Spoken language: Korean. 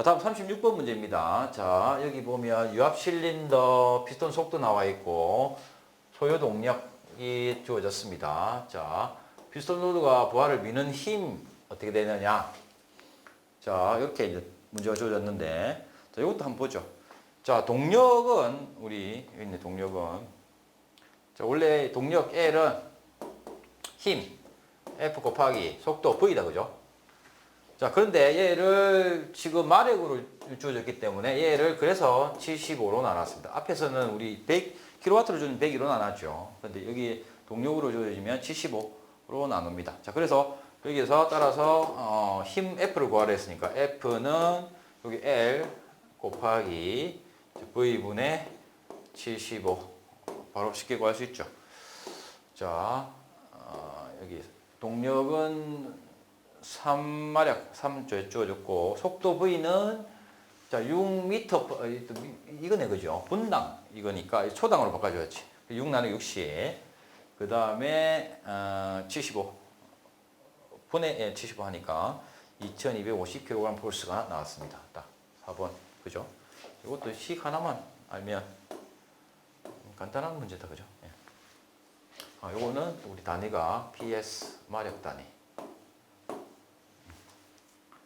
자, 다음 36번 문제입니다. 자, 여기 보면 유압 실린더 피스톤 속도 나와 있고 소요 동력이 주어졌습니다. 자, 피스톤 로드가 부하를 미는 힘 어떻게 되느냐? 자, 이렇게 이제 문제가 주어졌는데 자, 이것도 한번 보죠. 자, 동력은 우리 여기 있네 동력은 자, 원래 동력 L은 힘 F 곱하기 속도 V다 그죠? 자, 그런데 얘를 지금 마력으로 주어졌기 때문에 얘를 그래서 75로 나눴습니다. 앞에서는 우리 100kW를 주는 100으로 나눴죠. 근데 여기 동력으로 주어지면 75로 나눕니다. 자, 그래서 여기서 따라서 어, 힘 F를 구하려 했으니까 F는 여기 L 곱하기 V분의 75 바로 쉽게 구할 수 있죠. 자, 어, 여기 동력은 3마력 3 주어졌고 속도 V는 자 6m 퍼- 어, 이거네 그죠? 분당 이거니까 초당으로 바꿔줘야지. 6 나누기 60. 그 다음에 어, 75 분의 예, 75 하니까 2250kg 폴스가 나왔습니다. 딱 4번 그죠? 이것도 식 하나만 알면 간단한 문제다 그죠? 예. 아, 요거는 우리 단위가 PS 마력 단위.